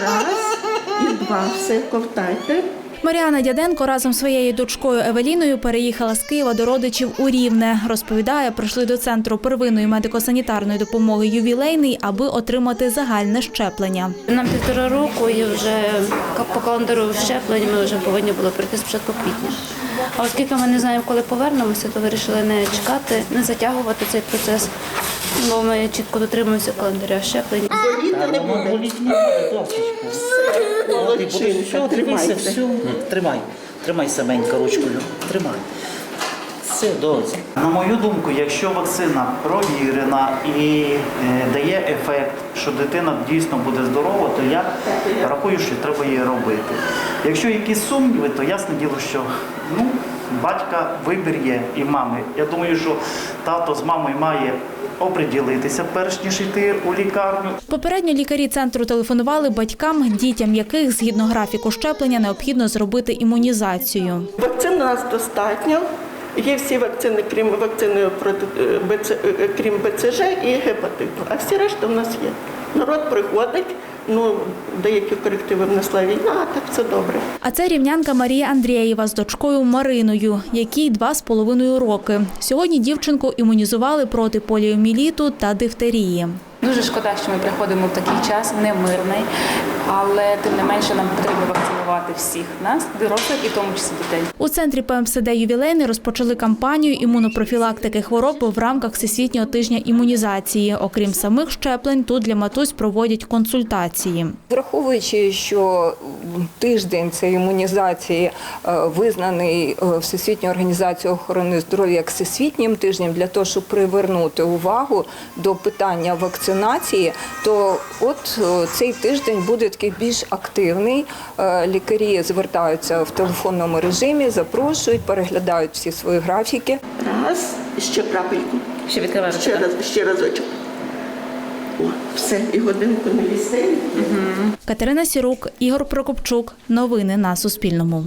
Раз і два. Все, ковтайте. Маріана Дяденко разом з своєю дочкою Евеліною переїхала з Києва до родичів у Рівне. Розповідає, прийшли до центру первинної медико-санітарної допомоги ювілейний, аби отримати загальне щеплення. Нам півтора року і вже по календару щеплень ми вже повинні були прийти спочатку квітня. А оскільки ми не знаємо, коли повернемося, то вирішили не чекати, не затягувати цей процес. Бо ми чітко дотримуємося календаря щеплень. Боліти не буде. Все. Тримай. Тримай саменько ручкою. Тримай. Все. На мою думку, якщо вакцина провірена і е, дає ефект, що дитина дійсно буде здорова, то я рахую, що треба її робити. Якщо якісь сумніви, то ясне діло, що ну, батька вибір є і мами. Я думаю, що тато з мамою має оприділитися, перш ніж йти у лікарню. Попередньо лікарі центру телефонували батькам, дітям яких згідно графіку щеплення необхідно зробити імунізацію. Вакцин у нас достатньо. Є всі вакцини, крім вакцини проти е, БЦ, е, крім БЦЖ і гепатиту. А всі решта в нас є. Народ приходить, ну деякі корективи внесла війна, а так все добре. А це рівнянка Марія Андрієва з дочкою Мариною, якій два з половиною роки. Сьогодні дівчинку імунізували проти поліоміліту та дифтерії. Дуже шкода, що ми приходимо в такий час немирний, але тим не менше нам потрібно вакцинувати всіх нас, дорослих і в тому числі дітей. У центрі ПМСД ювілейний розпочали кампанію імунопрофілактики хвороб в рамках всесвітнього тижня імунізації. Окрім самих щеплень, тут для матусь проводять консультації. Враховуючи, що тиждень цієї імунізації е, визнаний е, Всесвітньою організацією охорони здоров'я як всесвітнім тижнем для того, щоб привернути увагу до питання вакцинації, то от е, цей тиждень буде такий більш активний. Е, Лікарі звертаються в телефонному режимі, запрошують, переглядають всі свої графіки. Раз, ще крапельку. Ще відкриваємо. Ще раз, ще разочок. О, все, і годинку не вістелі. Катерина Сірук, Ігор Прокопчук. Новини на Суспільному.